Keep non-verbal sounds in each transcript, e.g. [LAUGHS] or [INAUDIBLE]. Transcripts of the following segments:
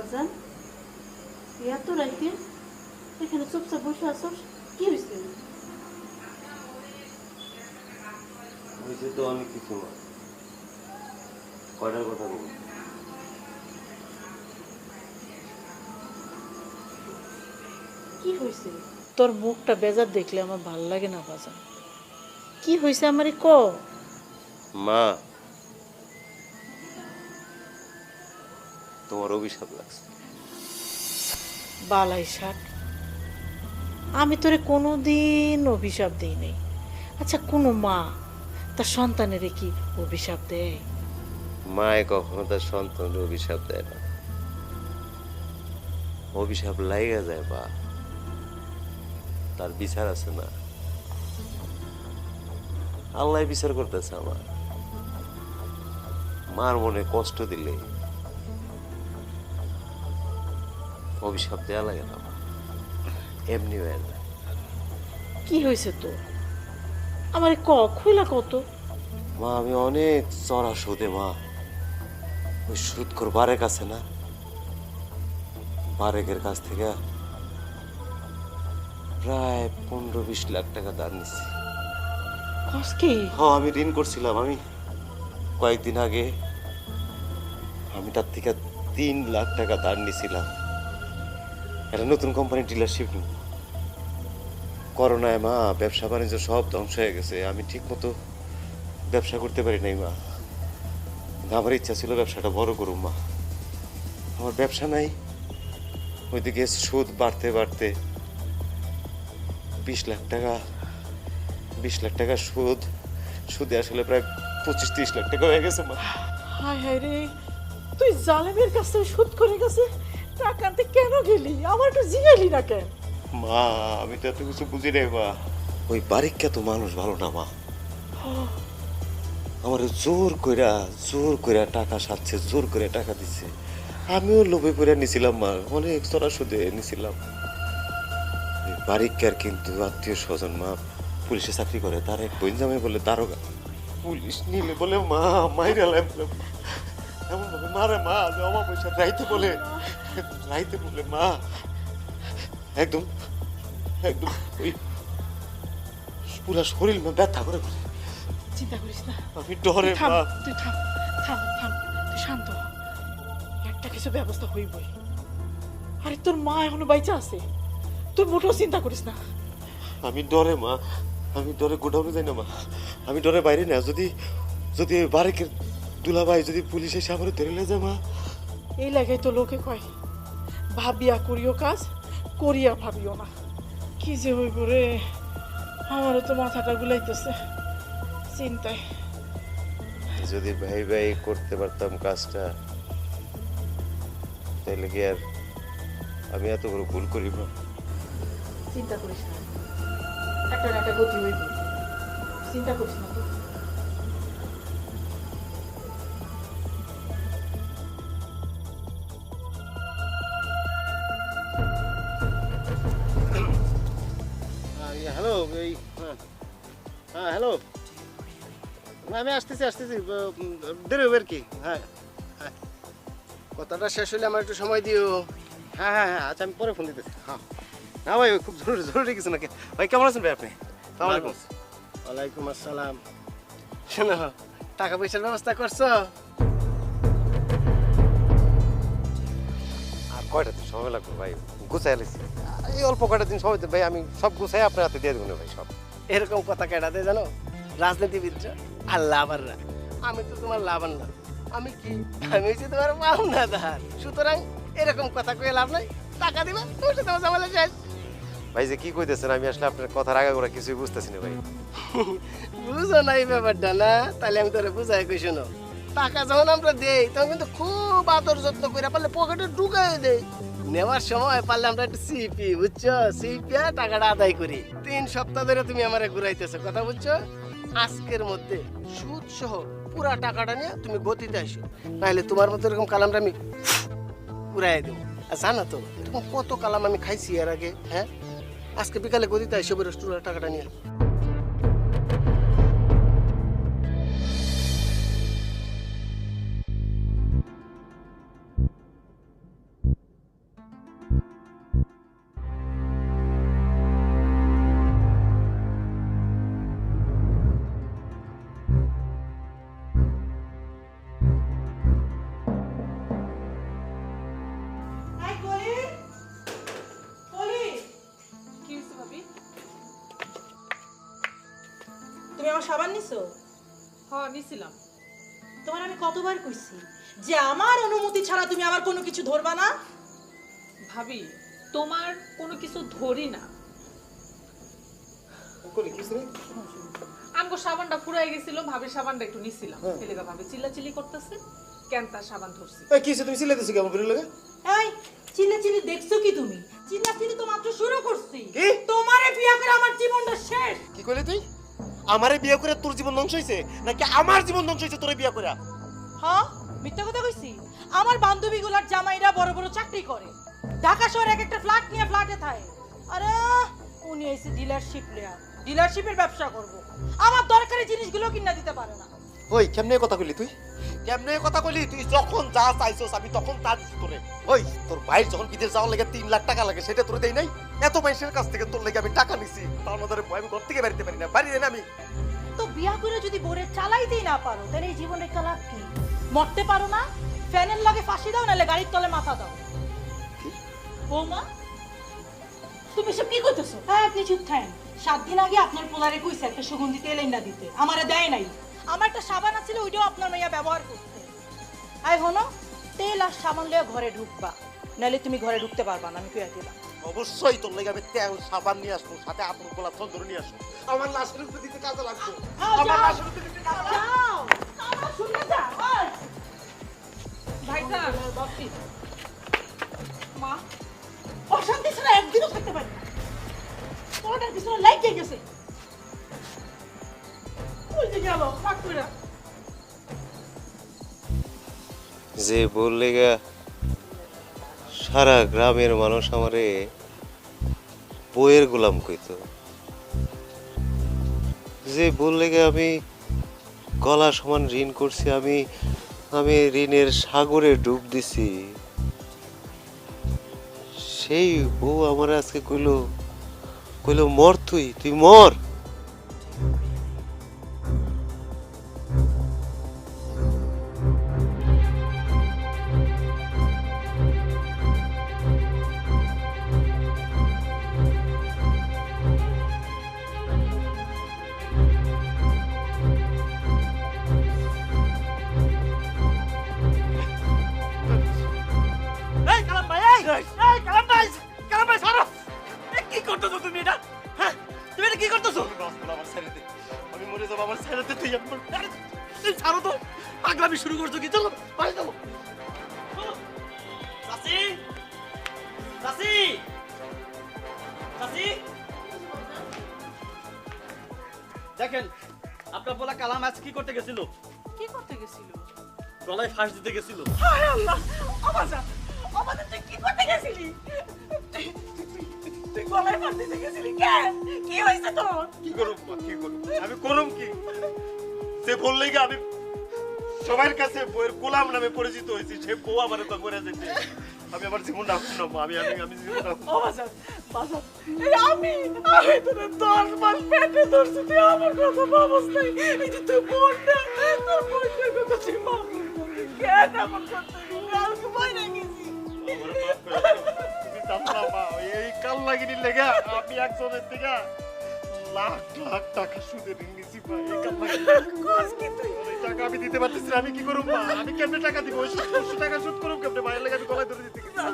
বাজান এত রাইতে এখানে চুপচাপ বসে আছো? কি হয়েছে হয়েছে তো অনেক কিছু। কয়টার কথা বলব? কি হয়েছে তোর মুখটা বেজার দেখলে আমার ভালো লাগে না বাজান কি হয়েছে আমারে ক মা তোমার অভিশাপ লাগছে। বালাই ষাট আমি তোরে কোনো দিন অভিশাপ দিই নাই। আচ্ছা কোনো মা তার সন্তানের কি অভিশাপ দেয়? মায়ে কখনো তার সন্তানের অভিশাপ দেয় না। অভিশাপ লাইগা যায় বা। তার বিচার আছে না। আল্লাহ বিচার করতেছে আমার। মার মনে কষ্ট দিলে অভিশাপ দেয়া লাগে না আমার। এমনি হয়ে যায় কি হয়েছে তো আমার ক খুইলা কত মা আমি অনেক চড়া সুদে মা। ওই সুদ কর বারেক আছে না? বারেকের কাছ থেকে প্রায় পনেরো বিশ লাখ টাকা দান নিচ্ছি হ্যাঁ আমি ঋণ করছিলাম আমি কয়েকদিন আগে। আমি তার থেকে তিন লাখ টাকা দান নিছিলাম। একটা নতুন কোম্পানির ডিলারশিপ নিব। করোনায় মা, ব্যবসা বাণিজ্য সব ধ্বংস হয়ে গেছে। আমি ঠিক মতো ব্যবসা করতে পারি নাই মা। আমার ইচ্ছা ছিল ব্যবসাটা বড় করুম মা। আমার ব্যবসা নাই। ওইদিকে সুদ বাড়তে বাড়তে বিশ লাখ টাকা, বিশ লাখ টাকা সুদ, সুদে আসলে প্রায় পঁচিশ তিরিশ লাখ টাকা হয়ে গেছে মা। হায় হায় রে, তুই জালেমের কাছ থেকে সুদ করে গেছে টাকা আনতে কেন গেলি? আমার একটু জিগাইলি না কেন? মা, আমি তো এত কিছু বুঝি নাই, মা। ওই বারিককে তো মানুষ ভালো না, মা। আমার জোর কইরা জোর কইরা টাকা সাচ্ছে জোর করে টাকা দিচ্ছে আমিও লোভে করে নিছিলাম, মা। অনেক চড়া সুদে নিছিলাম। ওই বারিককার কিন্তু আত্মীয় স্বজন, মা, পুলিশে চাকরি করে। তার এক বইনজামে বলে, দারোগা, পুলিশ নিলে বলে মা, মাইরা লাগল এমন ভাবে মারে মা যে অমা পয়সা রাইতে বলে রাইতে বলে মা একদম একদম ওই পুরা শরীর মা ব্যথা করে বলে। চিন্তা করিস না। আমি ডরে মা। তুই থাম থাম থাম তুই শান্ত একটা কিছু ব্যবস্থা হইবই। আরে তোর মা এখনও বাইচা আছে? তুই মোটেও চিন্তা করিস না। আমি ডরে মা। আমি ডরে গোডাউনে যাই না মা। আমি ডরে বাইরে না যদি যদি বারেকের দুলাভাই যদি পুলিশ এসে আমার ধরে নিয়ে যায় মা। এই লাগাই তো লোকে কয় ভাবিয়া করিও কাজ করিয়া ভাবিও না। কি যে হইব রে আমারও তো মাথাটা গুলাইতেছে চিন্তায়। যদি ভাই ভাই করতে পারতাম কাজটা তাহলে কি আর আমি এত বড় ভুল করি মা চিন্তা করিস না। একটা একটা গতি হইব। চিন্তা করিস না। এই হ্যাঁ। হ্যাঁ হ্যালো আমি আসতেছি আসতেছি। দেরি হবে আর কি। হ্যাঁ হ্যাঁ। কথাটা শেষ হলে আমার একটু সময় দিও। হ্যাঁ হ্যাঁ হ্যাঁ আচ্ছা আমি পরে ফোন দিতেছি। হ্যাঁ। না ভাই খুব জরুরি জরুরি কিছু নাকি? ভাই কেমন আছেন ভাই আপনি? সালাম আলাইকুম। ওয়ালাইকুম আসসালাম। শোনো টাকা পয়সার ব্যবস্থা করছ? আর কয়টা দিন সময় লাগবে ভাই? গুছাই আলিছি এই অল্প কয়টা দিন সময় ভাই আমি সব গুছাই আপনার হাতে দিয়ে দেবো ভাই সব। এরকম কথা কেটা কেটাতে জানো? রাজনীতিবিদ আর লাভাররা। আমি তো তোমার লাভার না। আমি কি? আমি হচ্ছে তোমার পাওনাদার সুতরাং এরকম কথা কয়ে লাভ নাই। টাকা দিবা তোমার সাথে আমার ঝামেলা শেষ। ভাই যে কি কইতেছেন আমি আসলে আপনার কথার আগে করে কিছুই বুঝতেছি না ভাই। [LAUGHS] বুঝো না এই ব্যাপারটা না? তাহলে আমি তোরে বুঝাই কই শোনো। টাকা যখন আমরা দেই তখন কিন্তু খুব আদর যত্ন করে পারলে পকেটে ঢুকাই দেই। নেওয়ার সময় পারলে আমরা একটু সিপি বুঝছ? সিপি টাকাটা আদায় করি। তিন সপ্তাহ ধরে তুমি আমার ঘুরাইতেছো, কথা বুঝছ? আজকের মধ্যে সুদ সহ পুরা টাকাটা নিয়ে তুমি গতিতে আসো। নাহলে তোমার মতো এরকম কালামটা আমি উড়াই দেবো। আর জানো তো, এরকম কত কালাম আমি খাইছি এর আগে হ্যাঁ? আজকে বিকালে গতিতে আসো রেস্টুরেন্টের টাকাটা নিয়ে। আমার সাবান নিছো? হ নিছিলাম। তোমার আমি কতবার কইছি যে আমার অনুমতি ছাড়া তুমি আমার কোনো কিছু ধরবা না? ভাবি তোমার কোনো কিছু ধরি না। আমগো সাবানটা ফুরাই গেছিল ভাবির সাবানটা একটু নিছিলাম। এলাকা ভাবি চিল্লাচিল্লি করতেছে কেন তার সাবান ধরছি? এই কিসে তুমি সিলে কেমন করে লাগে? এই চিল্লা চিল্লি দেখছ কি তুমি? চিল্লা চিল্লি তো মাত্র শুরু করছি। কি? তোমারে বিয়া করে আমার জীবনটা শেষ। কি কইলি তুই? আমারে বিয়ে করে তোর জীবন ধ্বংস হইছে? নাকি আমার জীবন ধ্বংস হইছে তোরে বিয়ে করে হ্যাঁ মিথ্যা কথা কইছি। আমার বান্ধবীগুলার জামাইরা বড় বড় চাকরি করে। ঢাকা শহরে এক একটা ফ্ল্যাট নিয়ে ফ্ল্যাটে থাকে। আরে উনি এসে ডিলারশিপ নেয়া ডিলারশিপের ব্যবসা করব। আমার দরকারি জিনিসগুলো কিনা দিতে পারে না। ওই কেমনে কথা কইলি তুই? কেমনে কথা কইলি? তুই যখন যা চাইছস আমি তখন তা দিছি তোরে ওই তোর ভাইয়ের যখন বিদেশ যাওয়ার লাগে তিন লাখ টাকা লাগে সেটা তোরে দেই নাই? এত পয়সার কাছ থেকে তোর লাগে আমি টাকা নিছি। তার মধ্যে আমি ঘর থেকে বাড়িতে পারি না। বাড়ি না আমি। তো বিয়া করে যদি বোরে চালাইতেই না পারো তাহলে এই জীবনের একটা লাভ কি? মরতে পারো না ফ্যানের লাগে ফাঁসি দাও নাহলে গাড়ির তলে মাথা দাও। বৌমা তুমি সব কি করতেছো? হ্যাঁ আপনি চুপ থাকেন। সাত দিন আগে আপনার পোলারে কইছে একটা সুগন্ধি তেল এনে দিতে। আমারে দেয় নাই। আমার একটা সাবান আছিল ওইটাও আপনার মাইয়া ব্যবহার করতে। আই হনো তেল আর সাবান লিয়ে ঘরে ঢুকবা। নাহলে তুমি ঘরে ঢুকতে পারবা না আমি কইয়া দিলাম। অবশ্যই তোর লাগে আমি তেল সাবান নিয়ে আসব সাথে আতর গোলাপ চন্দন নিয়ে আসব। আমার লাশের উপরে দিতে কাজে লাগবে। আমার লাশের উপরে দিতে কাজে। ভাইজান মা অশান্তি ছাড়া একদিনও থাকতে পারি না। তোমাদের পিছনে লাইট গেছে যে বললে গা, সারা গ্রামের মানুষ আমারে বইয়ের গোলাম কইতো। যে বললে গা, আমি গলা সমান ঋণ করছি, আমি আমি ঋণের সাগরে ডুব দিছি। সেই বউ আমার আজকে কইলো কইলো, মর তুই তুই মর। এই এই এই কালাম ভাই কালাম ভাই ছাড়ো কি করতেছো তুমি এটা? হ্যাঁ তুমি এটা কি করতেছো? আমার ছেড়ে দে। আমি মরে যাব আমার ছেড়ে দে তুই আমার ছাড়ো তো। পাগলামি শুরু করছ কি? চলো বাড়ি যাব চাচি চাচি চাচি দেখেন আপনার বলা কালাম আজ কি করতে গেছিল? কি করতে গেছিল? গলায় ফাঁস দিতে গেছিল। হায় আল্লাহ অবাজা অবাজা তুই কি করতে গেছিলি? তুই- গলায় ফাঁস দিতে গেছিলি? কেন কি হয়েছে তোর? কি করুম কি করুম? আমি করুম কি? সে বললে আমি সবার কাছে বইয়ের গোলাম নামে পরিচিত হয়েছি সে বউ আমার তো করে যেতে। আমি আমার জীবন রাখুন আমি আমি আমি জীবন রাখুন অবাজা বাজা এই আমি আমি তোর দশ মাস পেটে ধরছি তুই আমার কথা ভাবস নাই। এই যে তুই বোন না তোর বোনটার কথা তুই মামুর কেন আমার কথা? কালকে বাইরে গেছি আমার মাফ এই কাল লাগিনি লেগা আমি একজনের থেকে লাখ লাখ টাকা সুদে ঋণ টাকা আমি দিতে পারতেছি না আমি কি করুম মা আমি কেমনে টাকা দিব ওই টাকা সুদ করুম কেমনে মায়ের লেগে আমি গলায় ধরে দিতে না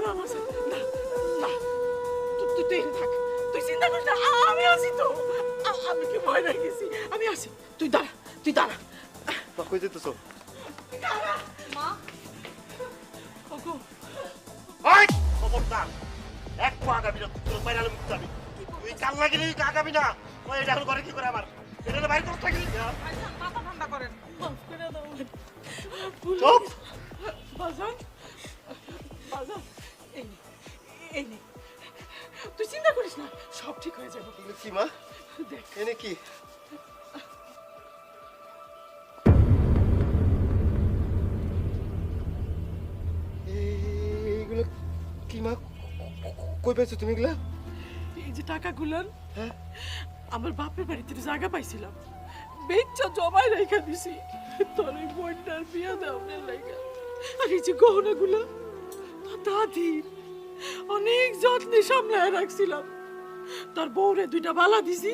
না তুই তুই তুই থাক তুই চিন্তা করিস না আমি আছি তো আমি কি ভয় গেছি আমি আছি তুই দাঁড়া তুই দাঁড়া কই যেতেছো মা ওগো ওই খবরদার। এক পা আগাবি না তোর বাইরে আলো মুক্ত যাবি তুই কাল আগাবি না। ওই এটা এখন ঘরে কি করে আমার এটা তো বাইরে করতে থাকি মাথা ঠান্ডা করেন। করে দাও চুপ। বাজান বাজান এই এই তুই চিন্তা করিস না সব ঠিক হয়ে যাবে। কি মা? দেখ। এনে কি? কই পেয়েছ তুমি এগুলা? এই যে টাকাগুলান হ্যাঁ। আমার বাপের বাড়িতে জায়গা পাইছিলাম। বেচ্চা জমায় রেখে দিছি। তোর ওই বোনটার বিয়ে দেওয়ার লেগে আর এই যে গহনাগুলো দাদির অনেক যত্নে সামলায় রাখছিলাম। তোর বউরে দুইটা বালা দিছি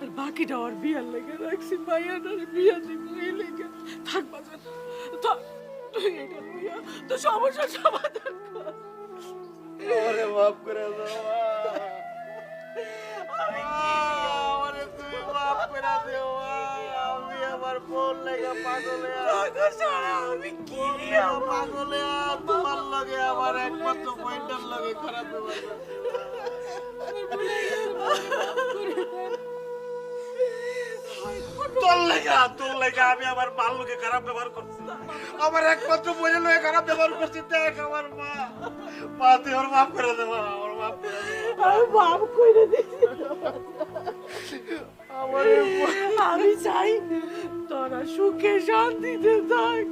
আর বাকিটা ওর বিয়ার লেগে রাখছি। মাইয়াটার বিয়া দিব এই লেগে। থাক বাজার তো তুই এটা লইয়া তো সমস্যার সমাধান কর। ওরে মাফ করে দাও আমি আমারে তুমি মাফ করে দিও আমি আমার বোন লেগে পাগলে আমি কি আমার পাগলে তোমার লগে আমার একমাত্র পয়েন্টার লগে খারাপ ব্যবহার তোর লেগে তোর লেগে আমি আমার মার লোকে খারাপ ব্যবহার করছি আমার একমাত্র বোনের খারাপ ব্যবহার করছি দেখ আমার মা। মা তুই ওর মাফ করে দে মা ওর মাফ করে দে। আমি বাপ করে দিছি আমার আমি চাই তোরা সুখে শান্তিতে থাক।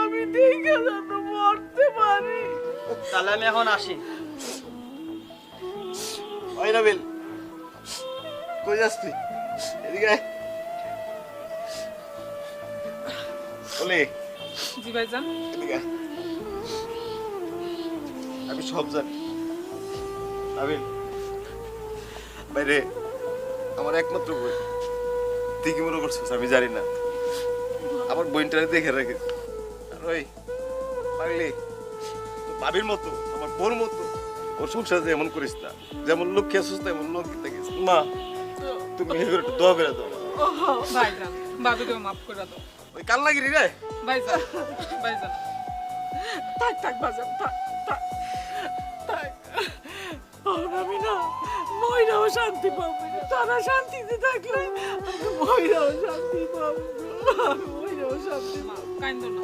আমি দেখে যেন মরতে পারি। তাহলে আমি এখন আসি। ওই নবিল কই যাস তুই? এদিকে বলি। জি ভাইজান। এদিকে আমি সব জানি। আমি বাইরে আমার একমাত্র বই। তুই কি মনে করছিস? আমি জানি না। আমার বইনটা দেখে রাখিস আর ওই পাগলি ভাবির মতো আমার বোর মতো। ওর সংসারে এমন করিস না যেমন লক্ষ্যে আসিস তেমন লক্ষ্যে থাকিস। মা তুমি দোয়া করে দাও। ভাইজান বাবিকে মাফ করে দাও। ওই কাল লাগিরি রে ভাইজান ভাইজান থাক থাক বাজান থাক থাক থাক। আর আমি না ময়রাও শান্তি পাবো। তারা শান্তিতে থাকলে। আমি ময়রাও শান্তি পাবো ময়রাও শান্তি পাবো কাইন্দ না।